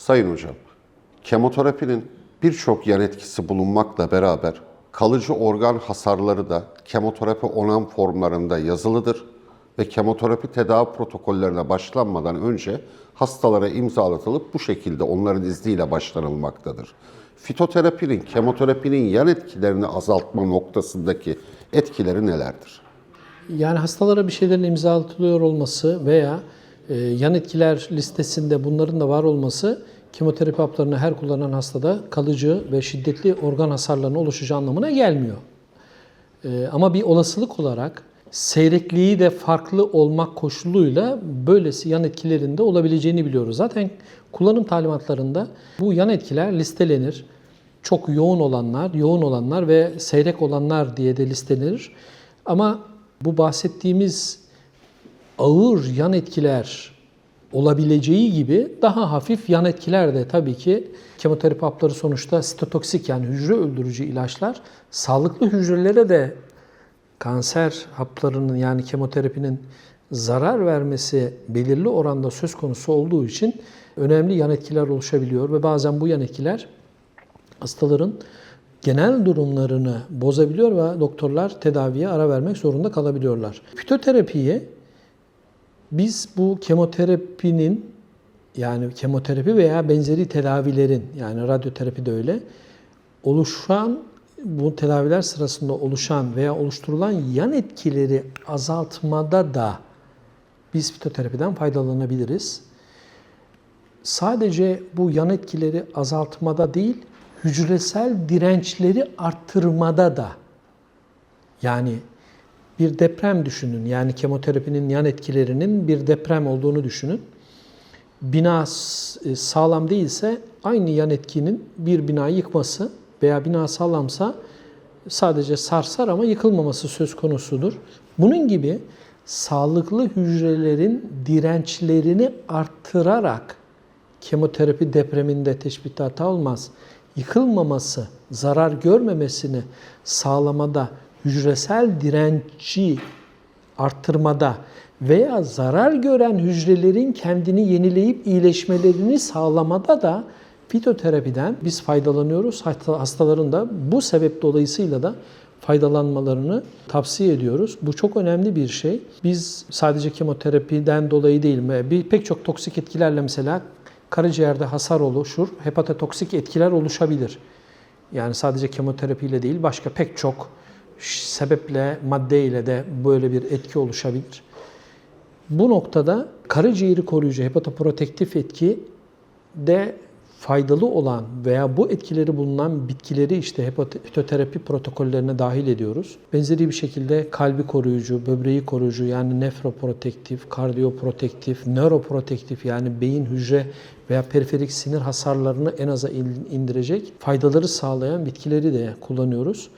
Sayın hocam, kemoterapinin birçok yan etkisi bulunmakla beraber kalıcı organ hasarları da kemoterapi onan formlarında yazılıdır ve kemoterapi tedavi protokollerine başlanmadan önce hastalara imzalatılıp bu şekilde onların izniyle başlanılmaktadır. Fitoterapinin, kemoterapinin yan etkilerini azaltma noktasındaki etkileri nelerdir? Yani hastalara bir şeylerin imzalatılıyor olması veya yan etkiler listesinde bunların da var olması kemoterapi haplarını her kullanan hastada kalıcı ve şiddetli organ hasarlarının oluşacağı anlamına gelmiyor. E, ama bir olasılık olarak seyrekliği de farklı olmak koşuluyla böylesi yan etkilerinde olabileceğini biliyoruz. Zaten kullanım talimatlarında bu yan etkiler listelenir. Çok yoğun olanlar, yoğun olanlar ve seyrek olanlar diye de listelenir. Ama bu bahsettiğimiz ağır yan etkiler olabileceği gibi daha hafif yan etkiler de tabii ki kemoterapi hapları sonuçta sitotoksik yani hücre öldürücü ilaçlar sağlıklı hücrelere de kanser haplarının yani kemoterapinin zarar vermesi belirli oranda söz konusu olduğu için önemli yan etkiler oluşabiliyor ve bazen bu yan etkiler hastaların genel durumlarını bozabiliyor ve doktorlar tedaviye ara vermek zorunda kalabiliyorlar. Fitoterapiyi biz bu kemoterapinin yani kemoterapi veya benzeri tedavilerin yani radyoterapi de öyle oluşan bu tedaviler sırasında oluşan veya oluşturulan yan etkileri azaltmada da biz fitoterapiden faydalanabiliriz. Sadece bu yan etkileri azaltmada değil, hücresel dirençleri arttırmada da yani bir deprem düşünün. Yani kemoterapinin yan etkilerinin bir deprem olduğunu düşünün. Bina s- sağlam değilse aynı yan etkinin bir binayı yıkması veya bina sağlamsa sadece sarsar ama yıkılmaması söz konusudur. Bunun gibi sağlıklı hücrelerin dirençlerini arttırarak kemoterapi depreminde teşbihte hata olmaz. Yıkılmaması, zarar görmemesini sağlamada, hücresel direnci arttırmada veya zarar gören hücrelerin kendini yenileyip iyileşmelerini sağlamada da fitoterapiden biz faydalanıyoruz. Hastaların da bu sebep dolayısıyla da faydalanmalarını tavsiye ediyoruz. Bu çok önemli bir şey. Biz sadece kemoterapiden dolayı değil mi? Bir pek çok toksik etkilerle mesela karaciğerde hasar oluşur, hepatotoksik etkiler oluşabilir. Yani sadece kemoterapiyle değil başka pek çok sebeple, maddeyle de böyle bir etki oluşabilir. Bu noktada karaciğeri koruyucu hepatoprotektif etki de faydalı olan veya bu etkileri bulunan bitkileri işte hepat- fitoterapi protokollerine dahil ediyoruz. Benzeri bir şekilde kalbi koruyucu, böbreği koruyucu yani nefroprotektif, kardiyoprotektif, nöroprotektif yani beyin, hücre veya periferik sinir hasarlarını en aza in- indirecek faydaları sağlayan bitkileri de kullanıyoruz.